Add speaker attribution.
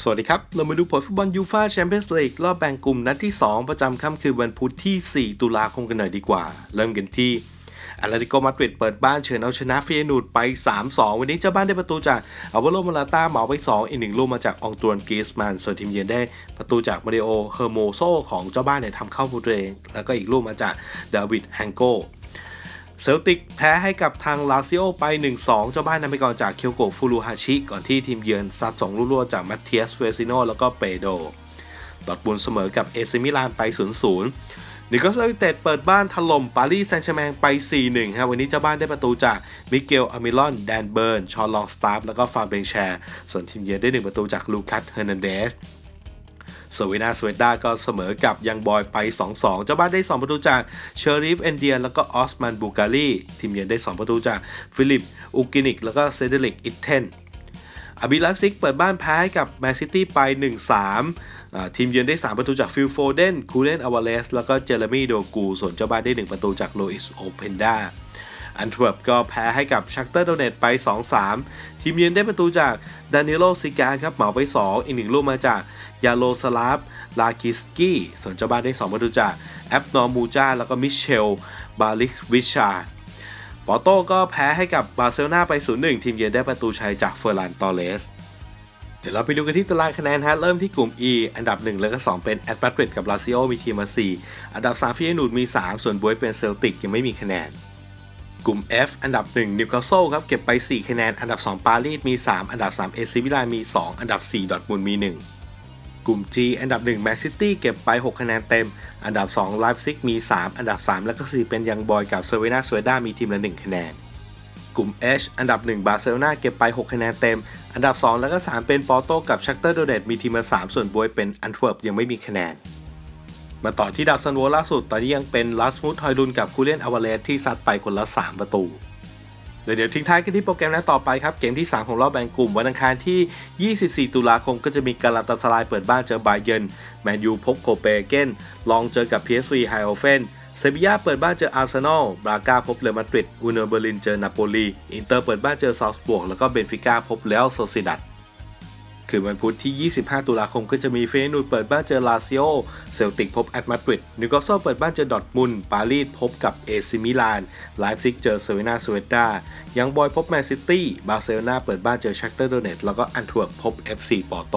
Speaker 1: สวัสดีครับ เรามาดูผลฟุตบอลยูฟาแชมเปี้ยนส์ลีกรอบแบ่งกลุ่มนัดที่ 2 ประจำค่ำคืนวันพุธที่ 4 ตุลาคมกันหน่อยดีกว่า เริ่มกันที่อาร์ติโกมาดริดเปิดบ้านเชิญเอาชนะเฟียนูดไป 3-2 วันนี้เจ้าบ้านได้ประตูจากอาวาโลมาลาตาเหมาไป 2 อีกหนึ่งลูกมาจากองตวนกีสมันส่วนทีมเยือนได้ประตูจากมาริโอเฮอร์โมโซของเจ้าบ้านเนี่ยทำเข้าประตูเองแล้วก็อีกลูกมาจากดาวิดแฮงโก เซลติกแพ้ให้กับทางลาซิโอไป 1-2 เจ้าบ้านนำไปก่อนจากเคียวโกฟูรุฮาชิ ก่อนที่ทีมเยือนซัด2ลูกรวจากมัตเทียสเวซิโนแล้วก็เปโดดอร์ทมุนด์เสมอกับเอซิมิลานไป 0-0นิโคลสยูเต็ดเปิดบ้านถล่มปารีสแซงต์แชร์แมงไป 4-1ครับวันนี้เจ้าบ้านได้ประตูจากมิเกลอามิลอน แดนเบิร์น ชอนลองสตาร์ฟแล้วก็ฟาเบงแชร์ ส่วนทีมเยือนได้ 1 ประตูจากลูคัส เฮอร์นันเดส สวีนาสเวด้าก็เสมอกับยังบอยไป 2-2 เจ้าบ้านได้ 2 ประตูจากเชอริฟเอนเดีย แล้วก็ออสมันบูการีทีมเยือนได้ 2 ประตูจากฟิลิปอูกินิก แล้วก็เซเดริกอิตเทนอาบิลักซิกเปิดบ้านแพ้กับแมนซิตี้ไป 1-3 ทีมเยือนได้ 3 ประตูจากฟิลโฟเดนคูเลนอวาเลสแล้วก็เจเรมีโดกูส่วนเจ้าบ้านได้ 1 ประตูจากโลอิสโอเพนดา อันทเวิร์ปก็แพ้ให้กับชักเตอร์โดเนตไป 2-3 ทีมเยือนได้ประตูจากดานิโลซิกาครับเหมาไป 2 อีกหนึ่งลูกมาจากยาโลสลาฟลากิสกี้ส่วนเจ้าบ้านได้ 2 ประตูจากแอปนอร์มูจาแล้วก็มิเชล บาลิกวิชาปอโต้ก็แพ้ให้กับบาร์เซโลนาไป 0-1 ทีมเยือนได้ประตูชัยจากเฟอร์ลันตอเลสเดี๋ยวเราไปดูกันที่ตารางคะแนนฮะ เริ่มที่กลุ่ม E อันดับ 1 แล้วก็ 2 เป็นแอตมาดริดกับลาซิโอมีทีมมา 4 อันดับ3ฟิเอนูดมี 3 ส่วนบวยเป็นเซลติกยังไม่มีคะแนน กลุ่ม F อันดับ 1 นิวคาสเซิลครับเก็บไป 4 คะแนน อันดับ 2 ปารีสมี 3 อันดับ 3 เอซิมิลามี 2 อันดับ 4 ดอทมุนมี 1 กลุ่ม G อันดับ 1 แมนซิตี้เก็บไป 6 คะแนนเต็ม อันดับ 2 ไลฟ์ซิกมี 3 อันดับ 3 แล้วก็ 4 เป็นยังบอยกับเซเวนาสเวด้ามีทีมละ 1 คะแนน กลุ่ม H อันดับ 1 บาร์เซโลนาเก็บไป 6 คะแนนเต็ม อันดับ 2 แล้วก็ 3 เป็นปอร์โตกับชักเตอร์โดเดตมีทีมละ 3 ส่วนบวยเป็นอันทเวิร์ปยังไม่มีคะแนน มาต่อที่ดาวซันโวล่าสุดตอนนี้ยังเป็นลัสมูทฮอยลุนกับคูเลียนอวาเลสที่ซัดไปคนละ 3 ประตูเดี๋ยวเดี๋ยวทิ้งท้ายกันที่โปรแกรมนัดต่อไปครับ เกมที่ 3 ของรอบแบ่งกลุ่ม วันอังคารที่ 24 ตุลาคมก็จะมีกาลาตาสลายเปิดบ้านเจอบาเยนแมนยูพบโคเปนเกนลองเจอกับ PSV ไฮโอเฟนเซบียาเปิดบ้านเจออาร์เซนอลบราก้าพบเรอัลมาดริดอูเนอร์เบอร์ลินเจอนาโปลีอินเตอร์เปิดบ้านเจอซาวส์บวกแล้วก็เบนฟิก้าพบเลอัลโซซิดัด คืนวันพุธที่ 25 ตุลาคมก็จะมีเฟยนูดเปิดบ้านเจอลาซิโอ เซลติกพบแอตมาดริด นิวคาสเซิลเปิดบ้านเจอดอทมุนปารีสพบกับเอซิมิลาน ไลฟ์ซิกเจอเซเวนาสเวด้ายังบอยพบแมนซิตี้ บาร์เซโลนาเปิดบ้านเจอชักเตอร์โดเนตแล้วก็อันทเวิร์พบ FC ปอร์โต